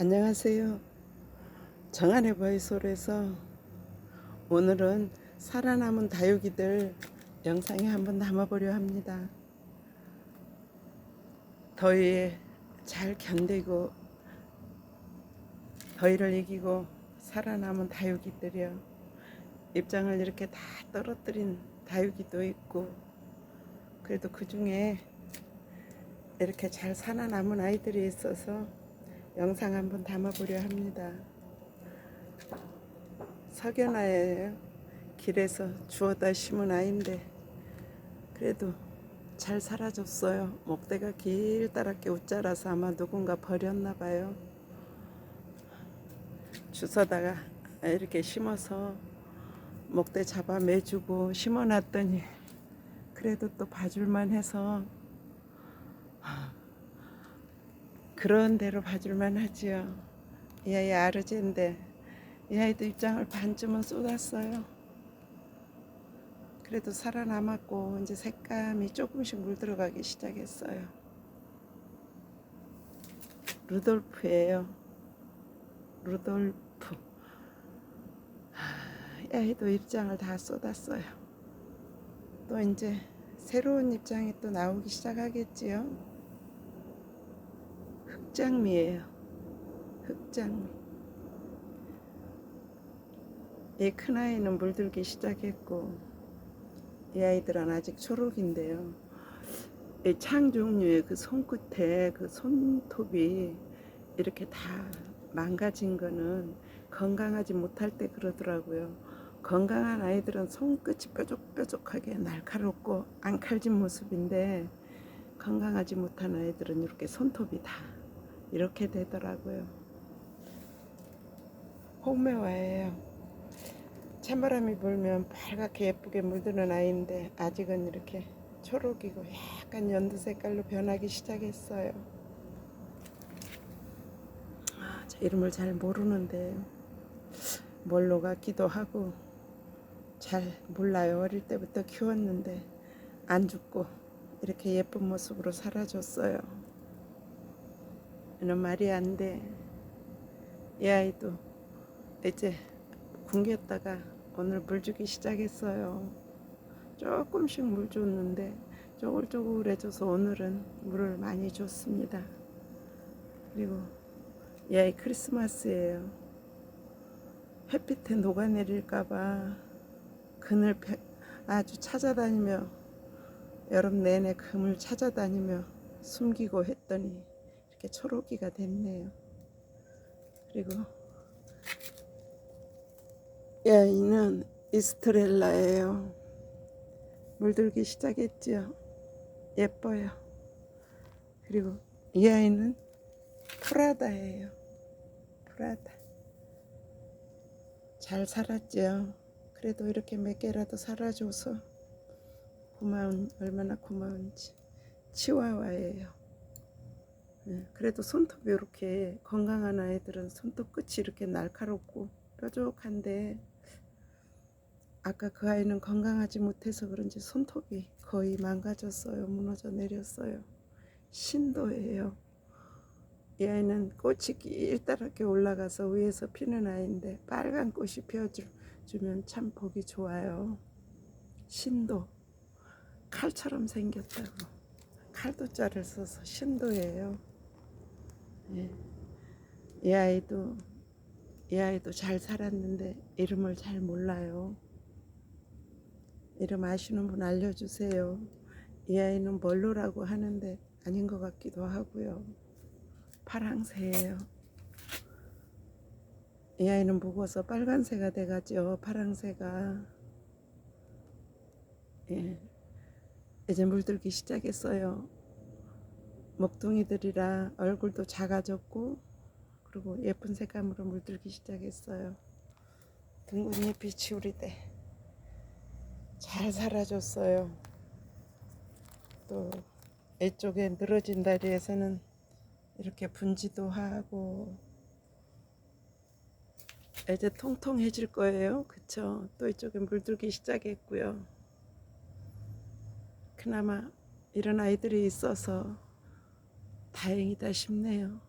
안녕하세요. 정한의 보이솔에서 오늘은 살아남은 다육이들 영상에 한번 담아보려 합니다. 더위에 잘 견디고 더위를 이기고 살아남은 다육이들이요. 입장을 이렇게 다 떨어뜨린 다육이도 있고 그래도 그 중에 이렇게 잘 살아남은 아이들이 있어서 영상 한번 담아보려 합니다. 석연아예요. 길에서 주워다 심은 아이인데 그래도 잘 살아줬어요. 목대가 길다랗게 웃자라서 아마 누군가 버렸나 봐요. 주워다가 이렇게 심어서 목대 잡아 매주고 심어놨더니 그래도 또 봐줄만 해서 그런 대로 봐줄만 하지요. 이 아이 아르제인데 이 아이도 입장을 반쯤은 쏟았어요. 그래도 살아남았고 이제 색감이 조금씩 물들어가기 시작했어요. 루돌프예요. 루돌프. 하, 이 아이도 입장을 다 쏟았어요. 또 이제 새로운 입장이 또 나오기 시작하겠지요. 흑장미예요. 흑장미. 이 큰 아이는 물들기 시작했고 이 아이들은 아직 초록인데요. 이 창 종류의 그 손끝에 그 손톱이 이렇게 다 망가진 거는 건강하지 못할 때 그러더라고요. 건강한 아이들은 손끝이 뾰족뾰족하게 날카롭고 안 칼진 모습인데 건강하지 못한 아이들은 이렇게 손톱이 다 이렇게 되더라고요. 홍매화예요. 찬바람이 불면 빨갛게 예쁘게 물드는 아이인데 아직은 이렇게 초록이고 약간 연두 색깔로 변하기 시작했어요. 아, 제 이름을 잘 모르는데 뭘로 같기도 하고 잘 몰라요. 어릴 때부터 키웠는데 안 죽고 이렇게 예쁜 모습으로 살아줬어요. 이는 말이 안 돼. 이 아이도 이제 굶겼다가 오늘 물 주기 시작했어요. 조금씩 물 줬는데 쪼글쪼글해져서 오늘은 물을 많이 줬습니다. 그리고 이 아이 크리스마스예요. 햇빛에 녹아내릴까봐 그늘 아주 찾아다니며 여름 내내 금을 찾아다니며 숨기고 했더니 이렇게 초록이가 됐네요. 그리고 이 아이는 이스트렐라예요. 물들기 시작했지요. 예뻐요. 그리고 이 아이는 프라다예요. 프라다. 잘 살았지요. 그래도 이렇게 몇 개라도 살아줘서 고마운 얼마나 고마운지 치와와예요. 예, 그래도 손톱이 이렇게 건강한 아이들은 손톱 끝이 이렇게 날카롭고 뾰족한데 아까 그 아이는 건강하지 못해서 그런지 손톱이 거의 망가졌어요. 무너져 내렸어요. 신도예요. 이 아이는 꽃이 길다랗게 올라가서 위에서 피는 아이인데 빨간 꽃이 피어주면 참 보기 좋아요. 신도. 칼처럼 생겼다고. 칼도 자를 써서 신도예요. 예. 이 아이도 이 아이도 잘 살았는데 이름을 잘 몰라요. 이름 아시는 분 알려주세요. 이 아이는 멀로라고 하는데 아닌 것 같기도 하고요. 파랑새예요. 이 아이는 묵어서 빨간새가 돼가죠. 파랑새가. 예. 이제 물들기 시작했어요. 먹둥이들이라 얼굴도 작아졌고 그리고 예쁜 색감으로 물들기 시작했어요. 둥근 잎이 치우리대 잘 살아줬어요. 또 이쪽에 늘어진 다리에서는 이렇게 분지도 하고 이제 통통해질 거예요. 그쵸? 또 이쪽에 물들기 시작했고요. 그나마 이런 아이들이 있어서 다행이다 싶네요.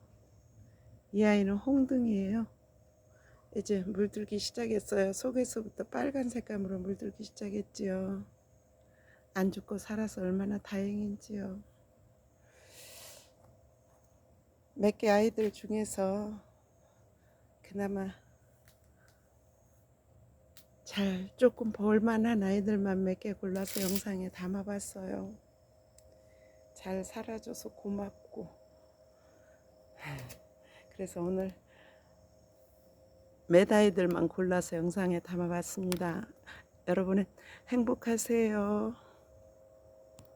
이 아이는 홍등이에요. 이제 물들기 시작했어요. 속에서부터 빨간 색감으로 물들기 시작했지요. 안 죽고 살아서 얼마나 다행인지요. 몇 개 아이들 중에서 그나마 잘 조금 볼만한 아이들만 몇 개 골라서 영상에 담아봤어요. 잘 살아줘서 고맙고. 그래서 오늘 몇 아이들만 골라서 영상에 담아봤습니다. 여러분은 행복하세요.